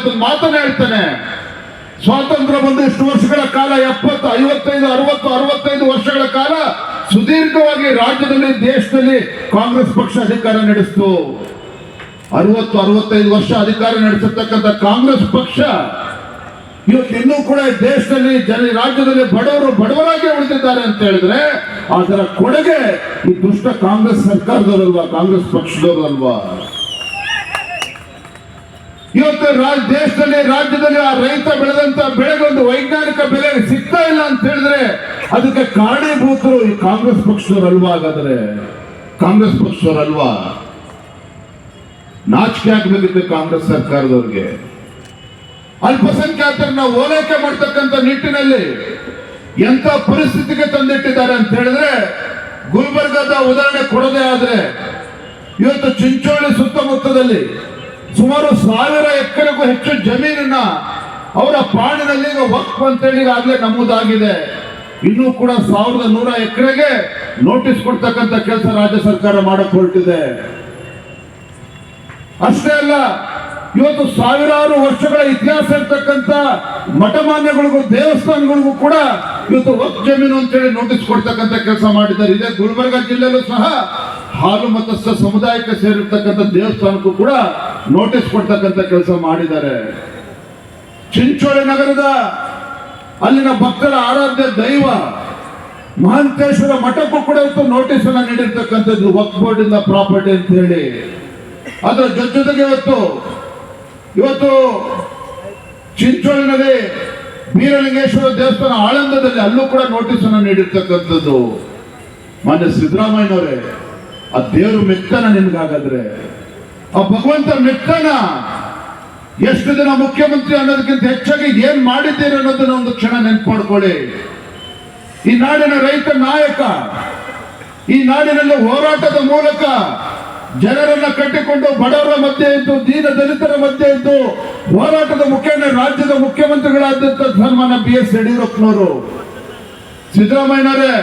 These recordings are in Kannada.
ಇವತ್ತು ಮಾತನ್ನ ಹೇಳ್ತೇನೆ. ಸ್ವಾತಂತ್ರ್ಯ ಬಂದು ಇಷ್ಟು ವರ್ಷಗಳ ಕಾಲ, ಎಪ್ಪತ್ತು, ಐವತ್ತೈದು, ಅರವತ್ತು, ಅರವತ್ತೈದು ವರ್ಷಗಳ ಕಾಲ ಸುದೀರ್ಘವಾಗಿ ರಾಜ್ಯದಲ್ಲಿ, ದೇಶದಲ್ಲಿ ಕಾಂಗ್ರೆಸ್ ಪಕ್ಷ ಅಧಿಕಾರ ನಡೆಸಿತು. ಅರವತ್ತು, ಅರವತ್ತೈದು ವರ್ಷ ಅಧಿಕಾರ ನಡೆಸಿರ್ತಕ್ಕಂಥ ಕಾಂಗ್ರೆಸ್ ಪಕ್ಷ ಇವತ್ತು ಇನ್ನೂ ಕೂಡ ದೇಶದಲ್ಲಿ, ಜನ, ರಾಜ್ಯದಲ್ಲಿ ಬಡವರು ಬಡವರಾಗಿ ಉಳಿದಿದ್ದಾರೆ ಅಂತ ಹೇಳಿದ್ರೆ, ಅದರ ಕೊಡುಗೆ ಈ ದುಷ್ಟ ಕಾಂಗ್ರೆಸ್ ಸರ್ಕಾರದವರಲ್ವಾ, ಕಾಂಗ್ರೆಸ್ ಪಕ್ಷದವರಲ್ವಾ? ಇವತ್ತು ರಾಜ್ ದೇಶದಲ್ಲಿ, ರಾಜ್ಯದಲ್ಲಿ ಆ ರೈತ ಬೆಳೆದಂತ ಬೆಳೆಗೊಂದು ವೈಜ್ಞಾನಿಕ ಬೆಲೆ ಸಿಗ್ತಾ ಇಲ್ಲ ಅಂತ ಹೇಳಿದ್ರೆ ಅದಕ್ಕೆ ಕಾರಣೀಭೂತರು ಈ ಕಾಂಗ್ರೆಸ್ ಪಕ್ಷದವರಲ್ವಾ ಹಾಗಾದ್ರೆ? ಕಾಂಗ್ರೆಸ್ ಪಕ್ಷದವರಲ್ವಾ ನಾಚಿಕೆ ಆಗ್ಬೇಕಿತ್ತು ಕಾಂಗ್ರೆಸ್ ಸರ್ಕಾರದವ್ರಿಗೆ. ಅಲ್ಪಸಂಖ್ಯಾತರನ್ನ ಓಲೈಕೆ ಮಾಡ್ತಕ್ಕಂಥ ನಿಟ್ಟಿನಲ್ಲಿ ಎಂತ ಪರಿಸ್ಥಿತಿಗೆ ತಂದಿಟ್ಟಿದ್ದಾರೆ ಅಂತ ಹೇಳಿದ್ರೆ ಗುಲ್ಬರ್ಗದ ಉದಾಹರಣೆ ಕೊಡದೆ ಆದ್ರೆ ಇವತ್ತು ಚಿಂಚೋಳಿ ಸುತ್ತಮುತ್ತದಲ್ಲಿ ಸುಮಾರು ಸಾವಿರ ಎಕರೆಗೂ ಹೆಚ್ಚು ಜಮೀನನ್ನ ಅವರ ಪಾಡಿನಲ್ಲಿ ಈಗ ವಕ್ಫ್ ಅಂತೇಳಿ ಆಗ್ಲೇ ನಮೂದಾಗಿದೆ. ಇನ್ನೂ ಕೂಡ ಸಾವಿರದ ನೂರ ಎಕರೆಗೆ ನೋಟಿಸ್ ಕೊಡ್ತಕ್ಕಂಥ ಕೆಲಸ ರಾಜ್ಯ ಸರ್ಕಾರ ಮಾಡಕ್ ಹೊರಟಿದೆ ಅಷ್ಟೇ ಅಲ್ಲ, ಇವತ್ತು ಸಾವಿರಾರು ವರ್ಷಗಳ ಇತಿಹಾಸ ಇರ್ತಕ್ಕಂಥ ಮಠಮಾನ್ಯಗಳಿಗೂ ದೇವಸ್ಥಾನಗಳಿಗೂ ಕೂಡ ಇವತ್ತು ವಕ್ ಜಮೀನು ಅಂತೇಳಿ ನೋಟಿಸ್ ಕೊಡ್ತಕ್ಕಂಥ ಕೆಲಸ ಮಾಡಿದ್ದಾರೆ. ಇದೇ ಗುಲ್ಬರ್ಗ ಜಿಲ್ಲೆಯಲ್ಲೂ ಸಹ ಹಾಲು ಮತಸ್ಥ ಸಮುದಾಯಕ್ಕೆ ಸೇರಿರ್ತಕ್ಕಂಥ ದೇವಸ್ಥಾನಕ್ಕೂ ಕೂಡ ನೋಟಿಸ್ ಕೊಡ್ತಕ್ಕಂಥ ಕೆಲಸ ಮಾಡಿದ್ದಾರೆ. ಚಿಂಚೋಳಿ ನಗರದ ಅಲ್ಲಿನ ಭಕ್ತರ ಆರಾಧ್ಯ ದೈವ ಮಹಂತೇಶ್ವರ ಮಠಕ್ಕೂ ಕೂಡ ಇವತ್ತು ನೋಟಿಸ್ ಅನ್ನ ನೀಡಿರ್ತಕ್ಕಂಥದ್ದು ವಕ್ ಬೋರ್ಡ್ ಇಂದ ಪ್ರಾಪರ್ಟಿ ಅಂತ ಹೇಳಿ. ಅದರ ಜೊತೆ ಜೊತೆಗೆ ಇವತ್ತು ಇವತ್ತು ಚಿಂಚೋಳಿನಲ್ಲಿ ಬೀರಲಿಂಗೇಶ್ವರ ದೇವಸ್ಥಾನ ಆಳಂದದಲ್ಲಿ ಅಲ್ಲೂ ಕೂಡ ನೋಟಿಸ್ ಅನ್ನ ನೀಡಿರ್ತಕ್ಕಂಥದ್ದು. ಮಾನ್ಯ ಸಿದ್ದರಾಮಯ್ಯನವರೇ, ಆ ದೇವರು ಮೆತ್ತನ ನಿಮ್ಗಾಗಾದ್ರೆ. ಆ ಭಗವಂತ ಮೆತ್ತನ ಎಷ್ಟು ದಿನ ಮುಖ್ಯಮಂತ್ರಿ ಅನ್ನೋದಕ್ಕಿಂತ ಹೆಚ್ಚಾಗಿ ಏನ್ ಮಾಡಿದ್ದೀರಿ ಅನ್ನೋದನ್ನ ಒಂದು ಕ್ಷಣ ನೆನ್ಪು ಮಾಡ್ಕೊಳ್ಳಿ ಈ ನಾಡಿನ ರೈತ ನಾಯಕ, ಈ ನಾಡಿನಲ್ಲಿ ಹೋರಾಟದ ಮೂಲಕ ಜನರನ್ನ ಕಟ್ಟಿಕೊಂಡು ಬಡವರ ಮಧ್ಯೆ ಇದ್ದು, ದೀನ ದಲಿತರ ಮಧ್ಯೆ ಇದ್ದು, ಹೋರಾಟದ ಮುಖೇನ ರಾಜ್ಯದ ಮುಖ್ಯಮಂತ್ರಿಗಳಾದಂತ ಧರ್ಮನ ಬಿ ಎಸ್ ಯಡಿಯೂರಪ್ಪನವರು. ಸಿದ್ದರಾಮಯ್ಯನವರೇ,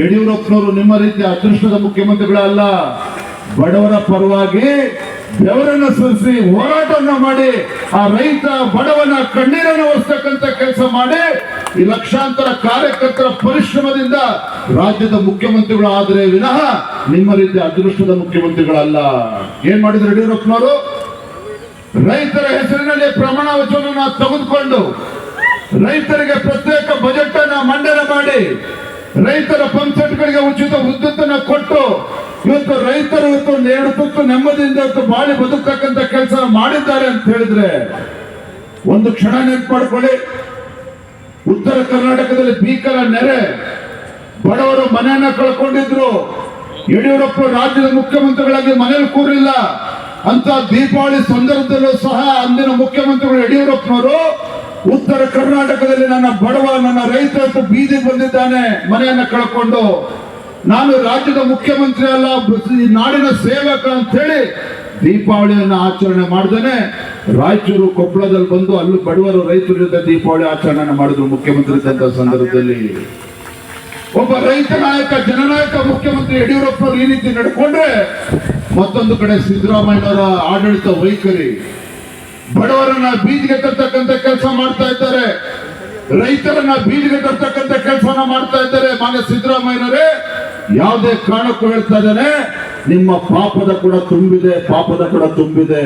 ಯಡಿಯೂರಪ್ಪನವರು ನಿಮ್ಮ ರೀತಿಯ ಅದೃಷ್ಟದ ಮುಖ್ಯಮಂತ್ರಿಗಳಲ್ಲ. ಬಡವರ ಪರವಾಗಿ ಬೆವರನ್ನ ಸುರಿಸಿ ಹೋರಾಟವನ್ನ ಮಾಡಿ, ಆ ರೈತ ಬಡವನ ಕಣ್ಣೀರನ್ನು ಒರೆಸ್ತಕ್ಕಂಥ ಕೆಲಸ ಮಾಡಿ, ಈ ಲಕ್ಷಾಂತರ ಕಾರ್ಯಕರ್ತರ ಪರಿಶ್ರಮದಿಂದ ರಾಜ್ಯದ ಮುಖ್ಯಮಂತ್ರಿಗಳು ಆದರೆ ವಿನಃ ನಿಮ್ಮ ರೀತಿ ಅದೃಷ್ಟದ ಮುಖ್ಯಮಂತ್ರಿಗಳಲ್ಲ. ಏನ್ ಮಾಡಿದ್ರು ಯಡಿಯೂರಪ್ಪನವರು? ರೈತರ ಹೆಸರಿನಲ್ಲಿ ಪ್ರಮಾಣ ವಚನವನ್ನು ತೆಗೆದುಕೊಂಡು ರೈತರಿಗೆ ಪ್ರತ್ಯೇಕ ಬಜೆಟ್ ಅನ್ನ ಮಂಡನೆ ಮಾಡಿ ರೈತರ ಪಂಪ್ಸೆಟ್ಗಳಿಗೆ ಉಚಿತ ವಿದ್ಯುತ್ತನ್ನ ಕೊಟ್ಟು ಇವತ್ತು ರೈತರು ಇವತ್ತು ತುತ್ತು ನೆಮ್ಮದಿಯಿಂದ ಇವತ್ತು ಬಾಳಿ ಬದುಕತಕ್ಕಂತ ಕೆಲಸ ಮಾಡಿದ್ದಾರೆ ಅಂತ ಹೇಳಿದ್ರೆ ಒಂದು ಕ್ಷಣ ನೆನಪು ಉತ್ತರ ಕರ್ನಾಟಕದಲ್ಲಿ ಭೀಕರ ನೆರೆ. ಬಡವರು ಮನೆಯನ್ನ ಕಳ್ಕೊಂಡಿದ್ರು. ಯಡಿಯೂರಪ್ಪ ರಾಜ್ಯದ ಮುಖ್ಯಮಂತ್ರಿಗಳಾಗಿ ಮನೇಲಿ ಕೂರಿಲ್ಲ ಅಂತ ದೀಪಾವಳಿ ಸಂದರ್ಭದಲ್ಲೂ ಸಹ ಅಂದಿನ ಮುಖ್ಯಮಂತ್ರಿಗಳು ಯಡಿಯೂರಪ್ಪನವರು, ಉತ್ತರ ಕರ್ನಾಟಕದಲ್ಲಿ ನನ್ನ ಬಡವ, ನನ್ನ ರೈತ ಬೀದಿ ಬಂದಿದ್ದಾನೆ, ಮನೆಯನ್ನ ಕಳ್ಕೊಂಡು. ನಾನು ರಾಜ್ಯದ ಮುಖ್ಯಮಂತ್ರಿ ಅಲ್ಲ ನಾಡಿನ ಸೇವಕ ಅಂತ ಹೇಳಿ ದೀಪಾವಳಿಯನ್ನು ಆಚರಣೆ ಮಾಡ್ದೇನೆ. ರಾಯಚೂರು ಕೊಪ್ಪಳದಲ್ಲಿ ಬಂದು ಅಲ್ಲಿ ಬಡವರು ರೈತರ ಜೊತೆ ದೀಪಾವಳಿ ಆಚರಣೆ ಮಾಡಿದ್ರು ಮುಖ್ಯಮಂತ್ರಿ ಇದ್ದಂತ ಸಂದರ್ಭದಲ್ಲಿ. ಒಬ್ಬ ರೈತ ನಾಯಕ, ಜನನಾಯಕ ಮುಖ್ಯಮಂತ್ರಿ ಯಡಿಯೂರಪ್ಪನವರು ಈ ರೀತಿ ನಡ್ಕೊಂಡ್ರೆ ಮತ್ತೊಂದು ಕಡೆ ಸಿದ್ದರಾಮಯ್ಯನವರ ಆಡಳಿತ ವೈಖರಿ. ಬಡವರನ್ನ ಬೀದಿಗೆ ತರ್ತಕ್ಕಂಥ ಕೆಲಸ ಮಾಡ್ತಾ ಇದ್ದಾರೆ. ರೈತರನ್ನ ಬೀದಿಗೆ ತರ್ತಕ್ಕಂಥ ಕೆಲಸನ ಮಾಡ್ತಾ ಇದ್ದಾರೆ ಮಾನ್ಯ ಸಿದ್ದರಾಮಯ್ಯನವರೇ. ಯಾವುದೇ ಕಾರಣಕ್ಕೂ ಹೇಳ್ತಾ ಇದ್ದಾನೆ, ನಿಮ್ಮ ಪಾಪದ ಕೂಡ ತುಂಬಿದೆ, ಪಾಪದ ಕೂಡ ತುಂಬಿದೆ.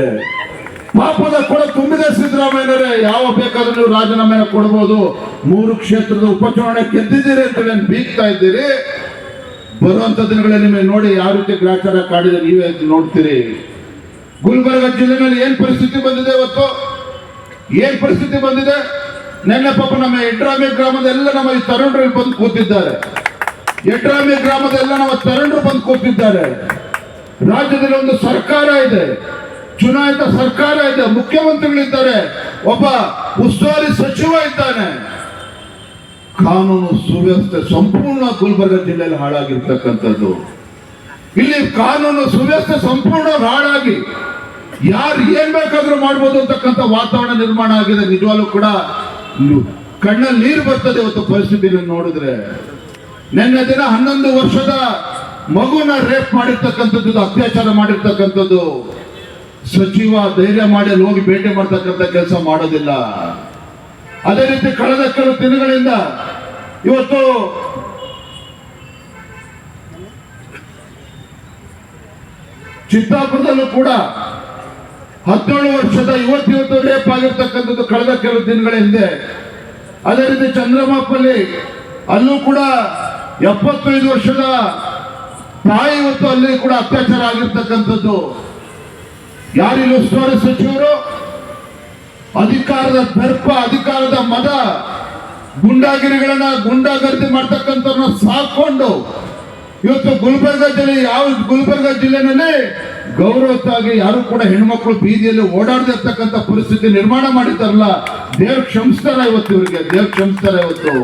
ಪಾಪದ ಕೂಡ ತುಂಬಿದೆ ಸಿದ್ದರಾಮಯ್ಯನವರೇ, ಯಾವ ಬೇಕಾದ್ರೂ ನೀವು ರಾಜೀನಾಮೆನ ಕೊಡ್ಬೋದು. ಮೂರು ಕ್ಷೇತ್ರದ ಉಪಚುನಾವಣೆ ಗೆದ್ದಿದ್ದೀರಿ ಅಂತ ನಾನು ಬೀಗ್ತಾ ಇದ್ದೀರಿ? ಬರುವಂತ ದಿನಗಳಲ್ಲಿ ನಿಮಗೆ ನೋಡಿ ಯಾವ ರೀತಿ ಗ್ರಾಚಾರ ಕಾಡಿದೆ ನೀವೇ ನೋಡ್ತೀರಿ. ಗುಲ್ಬರ್ಗ ಜಿಲ್ಲೆನಲ್ಲಿ ಏನ್ ಪರಿಸ್ಥಿತಿ ಬಂದಿದೆ ಇವತ್ತು? ಏನ್ ಪರಿಸ್ಥಿತಿ ಬಂದಿದೆ? ನೆನ್ನೆ ಪಾಪ ನಮ್ಮ ಎಡ್ರಾಮಿ ಗ್ರಾಮದ ಎಲ್ಲ ನಮ್ಮ ಈ ತರುಣರಲ್ಲಿ ಬಂದು ಕೂತಿದ್ದಾರೆ. ಎಡ್ರಾಮಿ ಗ್ರಾಮದ ಎಲ್ಲ ನಮ್ಮ ತರುಣರು ಬಂದು ಕೂತಿದ್ದಾರೆ. ರಾಜ್ಯದಲ್ಲಿ ಒಂದು ಸರ್ಕಾರ ಇದೆ. ಚುನಾಯಿತ ಸರ್ಕಾರ ಇದೆ. ಮುಖ್ಯಮಂತ್ರಿಗಳಿದ್ದಾರೆ. ಒಬ್ಬ ಉಸ್ತುವಾರಿ ಸಚಿವ ಇದ್ದಾನೆ. ಕಾನೂನು ಸುವ್ಯವಸ್ಥೆ ಸಂಪೂರ್ಣ ಗುಲ್ಬರ್ಗ ಜಿಲ್ಲೆಯಲ್ಲಿ ಹಾಳಾಗಿರ್ತಕ್ಕಂಥದ್ದು. ಇಲ್ಲಿ ಕಾನೂನು ಸುವ್ಯವಸ್ಥೆ ಸಂಪೂರ್ಣ ಹಾಳಾಗಿ ಯಾರು ಏನ್ ಬೇಕಾದ್ರೂ ಮಾಡ್ಬೋದು ಅಂತಕ್ಕಂಥ ವಾತಾವರಣ ನಿರ್ಮಾಣ ಆಗಿದೆ. ನಿಜವಾಗ್ಲೂ ಕೂಡ ಕಣ್ಣಲ್ಲಿ ನೀರು ಬರ್ತದೆ ಇವತ್ತು ಪರಿಸ್ಥಿತಿಯನ್ನು ನೋಡಿದ್ರೆ. ನಿನ್ನೆ ದಿನ ಹನ್ನೊಂದು ವರ್ಷದ ಮಗುನ ರೇಪ್ ಮಾಡಿರ್ತಕ್ಕಂಥದ್ದು, ಅತ್ಯಾಚಾರ ಮಾಡಿರ್ತಕ್ಕಂಥದ್ದು. ಸಚಿವ ಧೈರ್ಯ ಮಾಡಿ ಹೋಗಿ ಭೇಟಿ ಮಾಡ್ತಕ್ಕಂಥ ಕೆಲಸ ಮಾಡೋದಿಲ್ಲ. ಅದೇ ರೀತಿ ಕಳೆದ ಕೆಲವು ದಿನಗಳಿಂದ ಇವತ್ತು ಚಿತ್ತಾಪುರದಲ್ಲೂ ಕೂಡ ಹದಿನೇಳು ವರ್ಷದ ಇವತ್ತಿವತ್ತು ಇವತ್ತು ರೇಪ್ ಆಗಿರ್ತಕ್ಕಂಥದ್ದು ಕಳೆದ ಕೆಲವು ದಿನಗಳ ಹಿಂದೆ. ಅದೇ ರೀತಿ ಚಂದ್ರಮಾಪಲ್ಲಿ ಅಲ್ಲೂ ಕೂಡ ಎಪ್ಪತ್ತೈದು ವರ್ಷದ ತಾಯಿ ಇವತ್ತು ಅಲ್ಲಿ ಕೂಡ ಅತ್ಯಾಚಾರ ಆಗಿರ್ತಕ್ಕಂಥದ್ದು. ಯಾರಿಲ್ಲ ಉಸ್ತುವಾರಿ ಸಚಿವರು ಅಧಿಕಾರದ ದರ್ಪ, ಅಧಿಕಾರದ ಮದ, ಗುಂಡಾಗಿರಿಗಳನ್ನ ಗುಂಡಾಗರ್ದಿ ಮಾಡ್ತಕ್ಕಂಥವ್ರನ್ನ ಸಾಕೊಂಡು ಇವತ್ತು ಗುಲ್ಬರ್ಗ ಜಿಲ್ಲೆ, ಯಾವ ಗುಲ್ಬರ್ಗ ಜಿಲ್ಲೆನಲ್ಲಿ ಗೌರವಕ್ಕಾಗಿ ಯಾರು ಕೂಡ ಹೆಣ್ಮಕ್ಳು ಬೀದಿಯಲ್ಲಿ ಓಡಾಡದಿರ್ತಕ್ಕಂಥ ಪರಿಸ್ಥಿತಿ ನಿರ್ಮಾಣ ಮಾಡಿದ್ದಾರಲ್ಲ, ದೇವ್ರ ಕ್ಷಮಿಸ್ತಾರ ಇವತ್ತು ಇವರಿಗೆ, ದೇವ್ರ ಕ್ಷಮಿಸ್ತಾರ ಇವತ್ತು.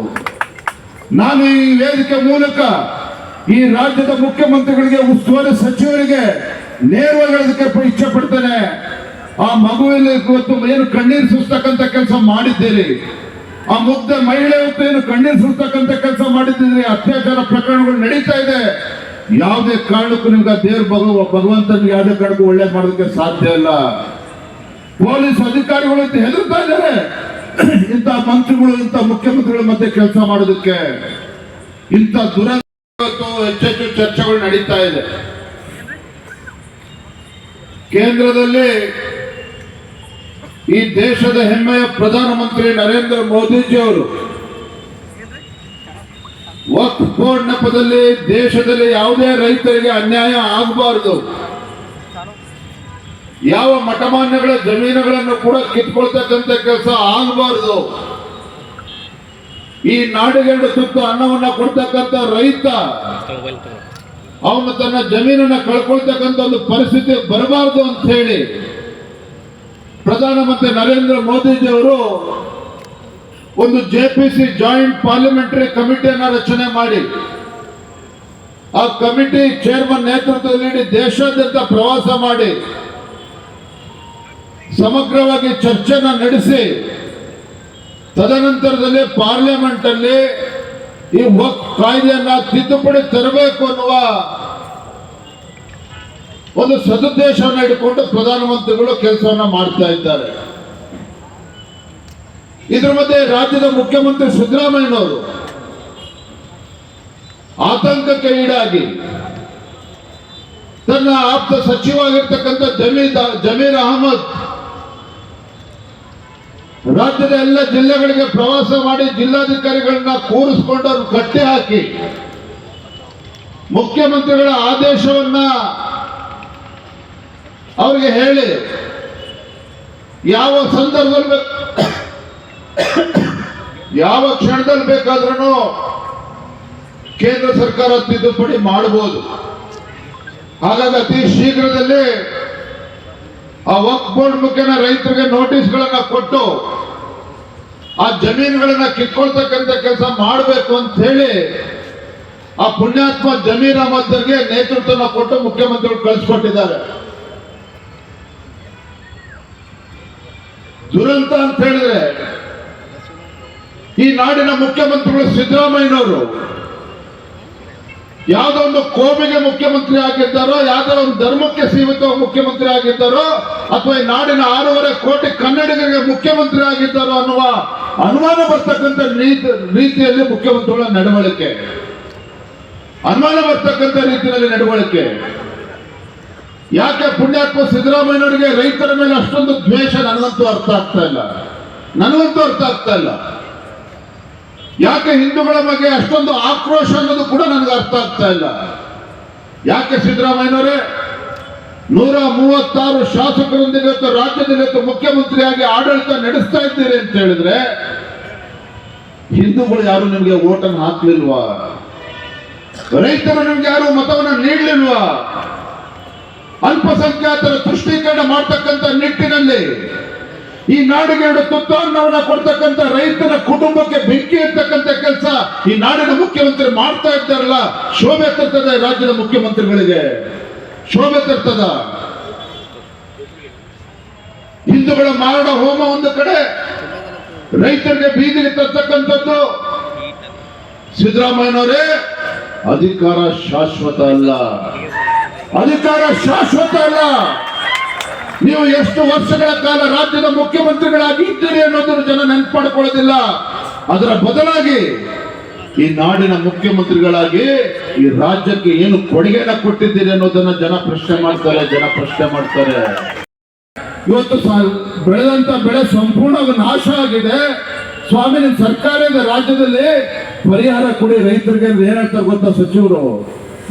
ನಾನು ಈ ವೇದಿಕೆ ಮೂಲಕ ಈ ರಾಜ್ಯದ ಮುಖ್ಯಮಂತ್ರಿಗಳಿಗೆ ಉಸ್ತುವಾರಿ ಸಚಿವರಿಗೆ ನೇರವಾಗಿ ಇಚ್ಛೆ ಪಡ್ತೇನೆ ಆ ಮಗುವಿನಲ್ಲಿ ಇವತ್ತು ಏನು ಕಣ್ಣೀರು ಸುಸ್ತಕ್ಕಂಥ ಕೆಲಸ ಮಾಡಿದ್ದೀರಿ ಆ ಮುಗ್ಧ ಮಹಿಳೆ ಇವತ್ತು ಏನು ಕಣ್ಣೀರು ಸುಸ್ತಕ್ಕಂಥ ಕೆಲಸ ಮಾಡಿದ್ದೀರಿ ಅತ್ಯಾಚಾರ ಪ್ರಕರಣಗಳು ನಡೀತಾ ಇದೆ. ಯಾವುದೇ ಕಾರಣಕ್ಕೂ ನಿಮ್ಗೆ ದೇವ್ರ ಭಗವ, ಭಗವಂತನಿಗೆ ಯಾವುದೇ ಕಾರಣಕ್ಕೂ ಒಳ್ಳೇದು ಮಾಡೋದಕ್ಕೆ ಸಾಧ್ಯ ಇಲ್ಲ. ಪೊಲೀಸ್ ಅಧಿಕಾರಿಗಳು ಹೆದರ್ತಾ ಇದ್ದಾರೆ. ಇಂಥ ಮಂತ್ರಿಗಳು, ಇಂಥ ಮುಖ್ಯಮಂತ್ರಿಗಳ ಮಧ್ಯೆ ಕೆಲಸ ಮಾಡೋದಕ್ಕೆ ಇಂಥ ದುರ ಹೆಚ್ಚೆಚ್ಚು ಚರ್ಚೆಗಳು ನಡೀತಾ ಇದೆ. ಕೇಂದ್ರದಲ್ಲಿ ಈ ದೇಶದ ಹೆಮ್ಮೆಯ ಪ್ರಧಾನಮಂತ್ರಿ ನರೇಂದ್ರ ಮೋದಿಜಿ ಅವರು ವಕ್ಫ್ ಬೋರ್ಡ್ ನೆಪದಲ್ಲಿ ದೇಶದಲ್ಲಿ ಯಾವುದೇ ರೈತರಿಗೆ ಅನ್ಯಾಯ ಆಗಬಾರದು. ಯಾವ ಮಠಮಾನ್ಯಗಳ ಜಮೀನುಗಳನ್ನು ಕೂಡ ಕಿತ್ಕೊಳ್ತಕ್ಕಂಥ ಕೆಲಸ ಆಗಬಾರದು. ಈ ನಾಡಿಗೆರಡು ಸುತ್ತ ಅನ್ನವನ್ನ ಕೊಡ್ತಕ್ಕಂಥ ರೈತ, ಅವನು ತನ್ನ ಜಮೀನನ್ನ ಕಳ್ಕೊಳ್ತಕ್ಕಂಥ ಒಂದು ಪರಿಸ್ಥಿತಿ ಬರಬಾರದು ಅಂತ ಹೇಳಿ ಪ್ರಧಾನಮಂತ್ರಿ ನರೇಂದ್ರ ಮೋದಿಜಿಯವರು ಒಂದು J P C joint parliamentary ಕಮಿಟಿಯನ್ನ ರಚನೆ ಮಾಡಿ, ಆ ಕಮಿಟಿ ಚೇರ್ಮನ್ ನೇತೃತ್ವದಲ್ಲಿ ದೇಶಾದ್ಯಂತ ಪ್ರವಾಸ ಮಾಡಿ ಸಮಗ್ರವಾಗಿ ಚರ್ಚೆನ ನಡೆಸಿ, ತದನಂತರದಲ್ಲಿ ಪಾರ್ಲಿಮೆಂಟ್ ಅಲ್ಲಿ ಈ ವಕ್ ಕಾಯ್ದೆಯನ್ನ ತಿದ್ದುಪಡಿ ತರಬೇಕು ಅನ್ನುವ ಒಂದು ಸದುದ್ದೇಶವನ್ನು ಇಟ್ಟುಕೊಂಡು ಪ್ರಧಾನಮಂತ್ರಿಗಳು ಕೆಲಸವನ್ನ ಮಾಡ್ತಾ ಇದ್ದಾರೆ. ಇದ್ರ ಮಧ್ಯೆ ರಾಜ್ಯದ ಮುಖ್ಯಮಂತ್ರಿ ಸಿದ್ದರಾಮಯ್ಯನವರು ಆತಂಕಕ್ಕೆ ಈಡಾಗಿ ತನ್ನ ಆಪ್ತ ಸಚಿವವಾಗಿರ್ತಕ್ಕಂಥ ಜಮೀರ್ ಜಮೀರ್ ಅಹಮದ್ ರಾಜ್ಯದ ಎಲ್ಲ ಜಿಲ್ಲೆಗಳಿಗೆ ಪ್ರವಾಸ ಮಾಡಿ ಜಿಲ್ಲಾಧಿಕಾರಿಗಳನ್ನ ಕೂರಿಸ್ಕೊಂಡು ಅವ್ರನ್ನ ಕಟ್ಟಿ ಹಾಕಿ ಮುಖ್ಯಮಂತ್ರಿಗಳ ಆದೇಶವನ್ನ ಅವರಿಗೆ ಹೇಳಿ ಯಾವ ಸಂದರ್ಭದಲ್ಲಿ ಯಾವ ಕ್ಷಣದಲ್ಲಿ ಬೇಕಾದ್ರೂ ಕೇಂದ್ರ ಸರ್ಕಾರ ತಿದ್ದುಪಡಿ ಮಾಡಬಹುದು ಹಾಗಾಗಿ ಅತಿ ಶೀಘ್ರದಲ್ಲಿ ಆ ವಕ್ ಬೋರ್ಡ್ ಮುಖೇನ ರೈತರಿಗೆ ನೋಟಿಸ್ಗಳನ್ನ ಕೊಟ್ಟು ಆ ಜಮೀನುಗಳನ್ನ ಕಿತ್ಕೊಳ್ತಕ್ಕಂಥ ಕೆಲಸ ಮಾಡಬೇಕು ಅಂತ ಹೇಳಿ ಆ ಪುಣ್ಯಾತ್ಮ ಜಮೀನ ಅಹಮದ್ಗೆ ನೇತೃತ್ವನ ಕೊಟ್ಟು ಮುಖ್ಯಮಂತ್ರಿಗಳು ಕಳಿಸ್ಕೊಟ್ಟಿದ್ದಾರೆ. ದುರಂತ ಅಂತ ಹೇಳಿದ್ರೆ ಈ ನಾಡಿನ ಮುಖ್ಯಮಂತ್ರಿಗಳು ಸಿದ್ದರಾಮಯ್ಯನವರು ಯಾವುದೋ ಒಂದು ಕೋಮಿಗೆ ಮುಖ್ಯಮಂತ್ರಿ ಆಗಿದ್ದಾರೋ, ಯಾವುದೋ ಒಂದು ಧರ್ಮಕ್ಕೆ ಸೀಮಿತ ಮುಖ್ಯಮಂತ್ರಿ ಆಗಿದ್ದಾರೋ, ಅಥವಾ ನಾಡಿನ ಆರೂವರೆ ಕೋಟಿ ಕನ್ನಡಿಗರಿಗೆ ಮುಖ್ಯಮಂತ್ರಿ ಆಗಿದ್ದಾರೋ ಅನ್ನುವ ಅನುಮಾನ ಬರ್ತಕ್ಕಂಥ ರೀತಿ ರೀತಿಯಲ್ಲಿ ಮುಖ್ಯಮಂತ್ರಿಗಳ ನಡವಳಿಕೆ. ಅನುಮಾನ ಬರ್ತಕ್ಕಂಥ ರೀತಿಯಲ್ಲಿ ನಡವಳಿಕೆ. ಯಾಕೆ ಪುಣ್ಯಾತ್ಮ ಸಿದ್ದರಾಮಯ್ಯನವರಿಗೆ ರೈತರ ಮೇಲೆ ಅಷ್ಟೊಂದು ದ್ವೇಷ, ನನಗಂತೂ ಅರ್ಥ ಆಗ್ತಾ ಇಲ್ಲ. ನನಗಂತೂ ಅರ್ಥ ಆಗ್ತಾ ಇಲ್ಲ. ಯಾಕೆ ಹಿಂದೂಗಳ ಬಗ್ಗೆ ಅಷ್ಟೊಂದು ಆಕ್ರೋಶ ಅನ್ನೋದು ಕೂಡ ನನಗೆ ಅರ್ಥ ಆಗ್ತಾ ಇಲ್ಲ. ಯಾಕೆ ಸಿದ್ದರಾಮಯ್ಯನವರೇ? ನೂರ ಮೂವತ್ತಾರು ಶಾಸಕರೊಂದಿಗೆ ರಾಜ್ಯದಲ್ಲಿ ಮುಖ್ಯಮಂತ್ರಿಯಾಗಿ ಆಡಳಿತ ನಡೆಸ್ತಾ ಇದ್ದೀರಿ ಅಂತ ಹೇಳಿದ್ರೆ ಹಿಂದೂಗಳು ಯಾರು ನಿಮಗೆ ಓಟನ್ನು ಹಾಕ್ಲಿಲ್ವಾ? ರೈತರು ನಿಮ್ಗೆ ಯಾರು ಮತವನ್ನು ನೀಡಲಿಲ್ವಾ? ಅಲ್ಪಸಂಖ್ಯಾತರ ತುಷ್ಟೀಕರಣ ಮಾಡ್ತಕ್ಕಂಥ ನಿಟ್ಟಿನಲ್ಲಿ ಈ ನಾಡಿಗೆ ತುತ್ತಾನ್ನವನ್ನ ಕೊಡ್ತಕ್ಕಂತ ರೈತರ ಕುಟುಂಬಕ್ಕೆ ಬೆಂಕಿ ಇರ್ತಕ್ಕಂಥ ಕೆಲಸ ಈ ನಾಡಿನ ಮುಖ್ಯಮಂತ್ರಿ ಮಾಡ್ತಾ ಇದ್ದಾರಲ್ಲ, ಶೋಭೆ ತರ್ತದೆ ರಾಜ್ಯದ ಮುಖ್ಯಮಂತ್ರಿಗಳಿಗೆ. ಶೋಭೆ ತರ್ತದ. ಹಿಂದೂಗಳ ಮಾರಣ ಹೋಮ ಒಂದು ಕಡೆ, ರೈತರಿಗೆ ಬೀದಿಗೆ ತರ್ತಕ್ಕಂಥದ್ದು. ಸಿದ್ದರಾಮಯ್ಯನವರೇ, ಅಧಿಕಾರ ಶಾಶ್ವತ ಅಲ್ಲ. ಅಧಿಕಾರ ಶಾಶ್ವತ ಅಲ್ಲ. ನೀವು ಎಷ್ಟು ವರ್ಷಗಳ ಕಾಲ ರಾಜ್ಯದ ಮುಖ್ಯಮಂತ್ರಿಗಳಾಗಿ ಇದ್ದೀರಿ ಅನ್ನೋದನ್ನು ಜನ ನೆನ್ಪು ಮಾಡ್ಕೊಳ್ಳೋದಿಲ್ಲ ಅದರ ಬದಲಾಗಿ ಈ ನಾಡಿನ ಮುಖ್ಯಮಂತ್ರಿಗಳಾಗಿ ಈ ರಾಜ್ಯಕ್ಕೆ ಏನು ಕೊಡುಗೆನ ಕೊಟ್ಟಿದ್ದೀರಿ ಅನ್ನೋದನ್ನ ಜನ ಪ್ರಶ್ನೆ ಮಾಡ್ತಾರೆ, ಜನ ಪ್ರಶ್ನೆ ಮಾಡ್ತಾರೆ. ಇವತ್ತು ಬೆಳೆದಂತ ಬೆಳೆ ಸಂಪೂರ್ಣವಾಗಿ ನಾಶ ಆಗಿದೆ. ಸ್ವಾಮಿ ನಿಮ್ ಸರ್ಕಾರ ರಾಜ್ಯದಲ್ಲಿ ಪರಿಹಾರ ಕೊಡಿ ರೈತರಿಗೆ ಏನಂತ ಏನ್ ಹೇಳ್ತಾರೆ ಗೊತ್ತಾ ಸಚಿವರು?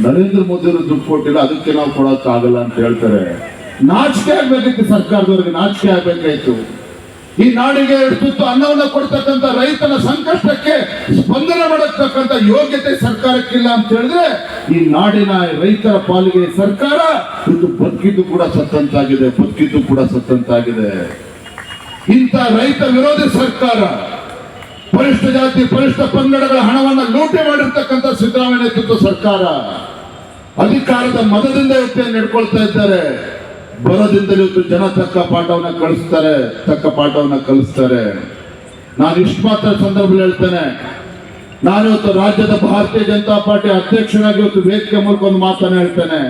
ನರೇಂದ್ರ ಮೋದಿ ಅವರು ದುಡ್ಡು ಕೊಟ್ಟಿಲ್ಲ, ಅದಕ್ಕೆ ನಾವು ಕೊಡೋಕ್ಕಾಗಲ್ಲ ಅಂತ ಹೇಳ್ತಾರೆ. ನಾಚಿಕೆ ಆಗ್ಬೇಕಿತ್ತು ಸರ್ಕಾರದವ್ರಿಗೆ, ನಾಚಿಕೆ ಆಗ್ಬೇಕಾಯ್ತು. ಈ ನಾಡಿಗೆ ತುತ್ತು ಅನ್ನವನ್ನ ಕೊಡ್ತಕ್ಕಂಥ ರೈತನ ಸಂಕಷ್ಟಕ್ಕೆ ಸ್ಪಂದನೆ ಮಾಡತಕ್ಕಂಥ ಯೋಗ್ಯತೆ ಸರ್ಕಾರಕ್ಕಿಲ್ಲ ಅಂತ ಹೇಳಿದ್ರೆ, ಈ ನಾಡಿನ ರೈತರ ಪಾಲಿಗೆ ಸರ್ಕಾರ ಇದು ಬದುಕಿದ್ದು ಕೂಡ ಸತ್ತಂತಾಗಿದೆ, ಬದುಕಿದ್ದು ಕೂಡ ಸತ್ತಂತಾಗಿದೆ. ಇಂಥ ರೈತ ವಿರೋಧಿ ಸರ್ಕಾರ, ಪರಿಷ್ಠ ಜಾತಿ, ಪರಿಷ್ಠ ಪಂಗಡಗಳ ಹಣವನ್ನು ಲೂಟಿ ಮಾಡಿರ್ತಕ್ಕಂಥ ಸಿದ್ದರಾಮಯ್ಯ ನೇತೃತ್ವ ಸರ್ಕಾರ, ಅಧಿಕಾರದ ಮದದಿಂದ ಇವತ್ತೇ ನಡ್ಕೊಳ್ತಾ ಇದ್ದಾರೆ. ಬರೋದಿಂದಲೇ ಜನ ತಕ್ಕ ಪಾಠವನ್ನ ಕಳಿಸ್ತಾರೆ, ತಕ್ಕ ಪಾಠವನ್ನ ಕಲಿಸ್ತಾರೆ. ನಾನು ಇಷ್ಟು ಮಾತ್ರ ಸಂದರ್ಭದಲ್ಲಿ ಹೇಳ್ತೇನೆ. ನಾನು ಇವತ್ತು ರಾಜ್ಯದ ಭಾರತೀಯ ಜನತಾ ಪಾರ್ಟಿ ಅಧ್ಯಕ್ಷನಾಗಿ ಇವತ್ತು ವೇದಿಕೆ ಮೂಲಕ ಒಂದು ಮಾತನ್ನ ಹೇಳ್ತೇನೆ.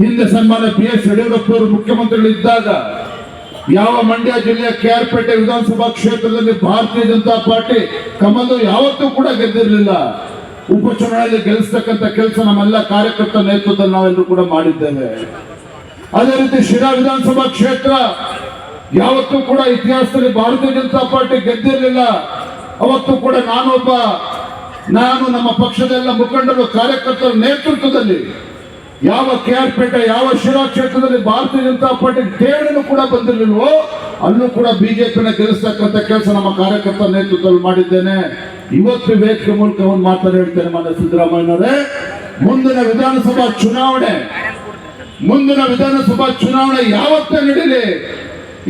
ಹಿಂದೆ ಸನ್ಮಾನ ಬಿ ಎಸ್ ಯಡಿಯೂರಪ್ಪ ಅವರು ಮುಖ್ಯಮಂತ್ರಿಗಳಿದ್ದಾಗ ಯಾವ ಮಂಡ್ಯ ಜಿಲ್ಲೆಯ ಕೆ ಆರ್ ಕೆಆರ್ಪೇಟೆ ವಿಧಾನಸಭಾ ಕ್ಷೇತ್ರದಲ್ಲಿ ಭಾರತೀಯ ಜನತಾ ಪಾರ್ಟಿ ಕಮಲು ಯಾವತ್ತೂ ಕೂಡ ಗೆದ್ದಿರಲಿಲ್ಲ. ಉಪಚುನಾವಣೆಯಲ್ಲಿ ಗೆಲ್ಲಿಸ್ತಕ್ಕಂಥ ಕೆಲಸ ನಮ್ಮೆಲ್ಲ ಕಾರ್ಯಕರ್ತ ನೇತೃತ್ವದಲ್ಲಿ ನಾವೆಲ್ಲರೂ ಕೂಡ ಮಾಡಿದ್ದೇವೆ. ಅದೇ ರೀತಿ ಶಿರಾ ವಿಧಾನಸಭಾ ಕ್ಷೇತ್ರ ಯಾವತ್ತೂ ಕೂಡ ಇತಿಹಾಸದಲ್ಲಿ ಭಾರತೀಯ ಜನತಾ ಪಾರ್ಟಿ ಗೆದ್ದಿರಲಿಲ್ಲ. ಅವತ್ತು ಕೂಡ ನಾನೊಬ್ಬ, ನಾನು ನಮ್ಮ ಪಕ್ಷದ ಎಲ್ಲ ಮುಖಂಡರು, ಕಾರ್ಯಕರ್ತರ ನೇತೃತ್ವದಲ್ಲಿ ಯಾವ ಕೆ ಆರ್ ಪೇಟೆ, ಯಾವ ಶಿರಾ ಕ್ಷೇತ್ರದಲ್ಲಿ ಭಾರತೀಯ ಜನತಾ ಪಾರ್ಟಿ ಠೇವಣಿನೂ ಕೂಡ ಬಂದಿರಲಿಲ್ವೋ, ಅಲ್ಲೂ ಕೂಡ ಬಿಜೆಪಿನ ಗೆಲ್ಲಿಸ್ತಕ್ಕಂಥ ಕೆಲಸ ನಮ್ಮ ಕಾರ್ಯಕರ್ತರ ನೇತೃತ್ವದಲ್ಲಿ ಮಾಡಿದ್ದೇನೆ. ಇವತ್ತು ವೇದಿಕೆ ಮೂಲಕ ಒಂದು ಮಾತನಾಡ್ತೇನೆ ಮಾನ್ಯ ಸಿದ್ದರಾಮಯ್ಯನವರೇ. ಮುಂದಿನ ವಿಧಾನಸಭಾ ಚುನಾವಣೆ ಮುಂದಿನ ವಿಧಾನಸಭಾ ಚುನಾವಣೆ ಯಾವತ್ತೇ ನಡೀಲಿ,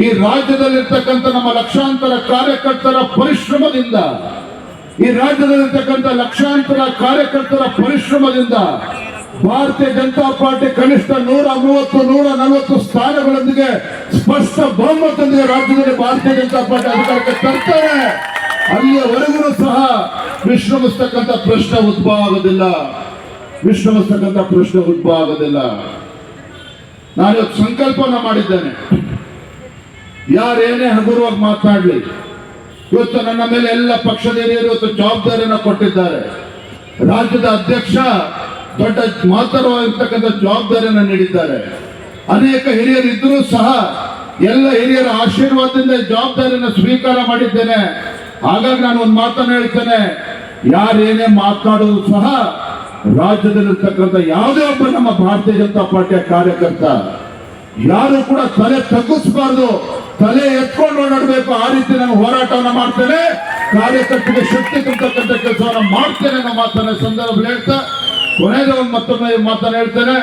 ಈ ರಾಜ್ಯದಲ್ಲಿರ್ತಕ್ಕಂಥ ನಮ್ಮ ಲಕ್ಷಾಂತರ ಕಾರ್ಯಕರ್ತರ ಪರಿಶ್ರಮದಿಂದ, ಈ ರಾಜ್ಯದಲ್ಲಿರ್ತಕ್ಕಂಥ ಲಕ್ಷಾಂತರ ಕಾರ್ಯಕರ್ತರ ಪರಿಶ್ರಮದಿಂದ ಭಾರತೀಯ ಜನತಾ ಪಾರ್ಟಿ ಕನಿಷ್ಠ ನೂರ ಮೂವತ್ತು, ನೂರ ನಲವತ್ತು ಸ್ಥಾನಗಳೊಂದಿಗೆ ಸ್ಪಷ್ಟ ಬಹುಮತದೊಂದಿಗೆ ರಾಜ್ಯದಲ್ಲಿ ಭಾರತೀಯ ಜನತಾ ಪಾರ್ಟಿ ಅಧಿಕಾರಕ್ಕೆ ತರ್ತಾರೆ. ಅಲ್ಲಿಯವರೆಗೂ ಸಹ ವಿಶ್ರಮಿಸ್ತಕ್ಕಂಥ ಪ್ರಶ್ನೆ ಉದ್ಭವ ಆಗೋದಿಲ್ಲ. ವಿಶ್ರಮಿಸ್ತಕ್ಕಂಥ ಪ್ರಶ್ನೆ ಉದ್ಭವ ಆಗೋದಿಲ್ಲ. ನಾನು ಸಂಕಲ್ಪನ ಮಾಡಿದ್ದೇನೆ. ಯಾರೇನೇ ಹಗುರವಾಗಿ ಮಾತನಾಡಲಿ ಇವತ್ತು ನನ್ನ ಮೇಲೆ ಎಲ್ಲ ಪಕ್ಷದ ಹಿರಿಯರು ಇವತ್ತು ಜವಾಬ್ದಾರಿಯನ್ನು ಕೊಟ್ಟಿದ್ದಾರೆ. ರಾಜ್ಯದ ಅಧ್ಯಕ್ಷ ದೊಡ್ಡ ಮಹತ್ತರವಾಗಿರ್ತಕ್ಕಂಥ ಜವಾಬ್ದಾರಿಯನ್ನು ನೀಡಿದ್ದಾರೆ. ಅನೇಕ ಹಿರಿಯರಿದ್ದರೂ ಸಹ ಎಲ್ಲ ಹಿರಿಯರ ಆಶೀರ್ವಾದದಿಂದ ಜವಾಬ್ದಾರಿಯನ್ನು ಸ್ವೀಕಾರ ಮಾಡಿದ್ದೇನೆ. ಹಾಗಾಗಿ ನಾನು ಒಂದು ಮಾತನ್ನು ಹೇಳ್ತೇನೆ. ಯಾರೇನೇ ಮಾತನಾಡೋದು ಸಹ ರಾಜ್ಯದಲ್ಲಿರ್ತಕ್ಕಂಥ ಯಾವುದೇ ಒಬ್ಬ ನಮ್ಮ ಭಾರತೀಯ ಜನತಾ ಪಾರ್ಟಿಯ ಕಾರ್ಯಕರ್ತ, ಯಾರು ಕೂಡ ತಲೆ ತಗ್ಗಿಸಬಾರ್ದು, ತಲೆ ಎತ್ಕೊಂಡು ಓಡಾಡಬೇಕು, ಆ ರೀತಿ ನಾನು ಹೋರಾಟವನ್ನು ಮಾಡ್ತೇನೆ ಕಾರ್ಯಕರ್ತರಿಗೆ ಶಕ್ತಿ ತುಂಬತಕ್ಕಂಥ ಕೆಲಸವನ್ನು ಮಾಡ್ತೇನೆ ಅನ್ನೋ ಮಾತನ್ನ ಸಂದರ್ಭದಲ್ಲಿ ಹೇಳ್ತಾ, ಕೊನೆಗೆ ಒಂದು ಮತ್ತೊಮ್ಮೆ ಮಾತನ್ನ ಹೇಳ್ತೇನೆ,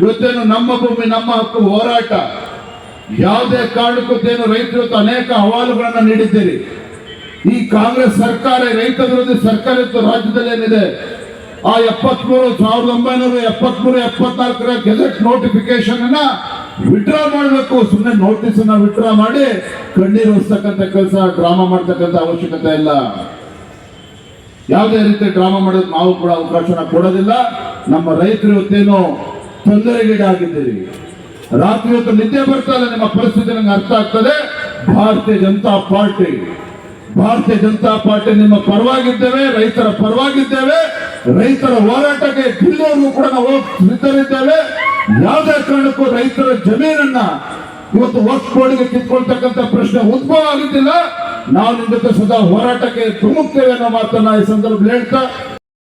ಇವತ್ತೇನು ನಮ್ಮ ಭೂಮಿ, ನಮ್ಮ ಹಕ್ಕು ಹೋರಾಟ. ಯಾವುದೇ ಕಾರಣಕ್ಕೂ ರೈತರು ಅನೇಕ ಅಹವಾಲುಗಳನ್ನು ನೀಡಿದ್ದೀರಿ. ಈ ಕಾಂಗ್ರೆಸ್ ಸರ್ಕಾರ ರೈತ ವಿರೋಧಿ ಸರ್ಕಾರ ಇತ್ತು ರಾಜ್ಯದಲ್ಲಿ ಏನಿದೆ? ಆ ಎಪ್ಪತ್ಮೂರು ಸಾವಿರದ ಒಂಬೈನೂರ ಎಪ್ಪತ್ಮೂರು, ಎಪ್ಪತ್ನಾಲ್ಕರ ಗೆಜೆಟ್ ನೋಟಿಫಿಕೇಶನ್ ಅನ್ನ ವಿಡ್ರಾ ಮಾಡಬೇಕು. ಸುಮ್ಮನೆ ನೋಟಿಸ್ ಅನ್ನ ವಿಡ್ರಾ ಮಾಡಿ ಕಣ್ಣೀರು ಕೆಲಸ ಡ್ರಾಮಾ ಮಾಡ್ತಕ್ಕಂಥ ಅವಶ್ಯಕತೆ ಇಲ್ಲ. ಯಾವುದೇ ರೀತಿ ಡ್ರಾಮಾ ಮಾಡೋದು ನಾವು ಕೂಡ ಅವಕಾಶನ ಕೊಡೋದಿಲ್ಲ. ನಮ್ಮ ರೈತರು ಇವತ್ತೇನು ತೊಂದರೆಗೀಡಾಗಿದ್ದೀರಿ. ರಾತ್ರಿ ಹೊತ್ತು ನಿದ್ದೆ ಬರ್ತಾ ಇಲ್ಲ, ನಿಮ್ಮ ಪರಿಸ್ಥಿತಿ ನನಗೆ ಅರ್ಥ ಆಗ್ತದೆ. ಭಾರತೀಯ ಜನತಾ ಪಾರ್ಟಿ. ಭಾರತೀಯ ಜನತಾ ಪಾರ್ಟಿ ನಿಮ್ಮ ಪರವಾಗಿದ್ದೇವೆ, ರೈತರ ಪರವಾಗಿದ್ದೇವೆ, ರೈತರ ಹೋರಾಟಕ್ಕೆ ಗೆಲ್ಲುವವರೆಗೂ ಕೂಡ ನಾವು ಸಿದ್ಧರಿದ್ದೇವೆ. ಯಾವುದೇ ಕಾರಣಕ್ಕೂ ರೈತರ ಜಮೀನನ್ನ ಇವತ್ತು ವಕ್ಫ್ ಬೋರ್ಡ್ಗೆ ಕಿತ್ಕೊಳ್ತಕ್ಕಂಥ ಪ್ರಶ್ನೆ ಉದ್ಭವ ಆಗುತ್ತಿಲ್ಲ. ನಾವು ನಿಮ್ಮ ಜೊತೆ ಸದಾ ಹೋರಾಟಕ್ಕೆ ತುಮುಕ್ತೇವೆ ಅನ್ನೋ ಮಾತನ್ನ ಈ ಸಂದರ್ಭದಲ್ಲಿ ಹೇಳ್ತಾ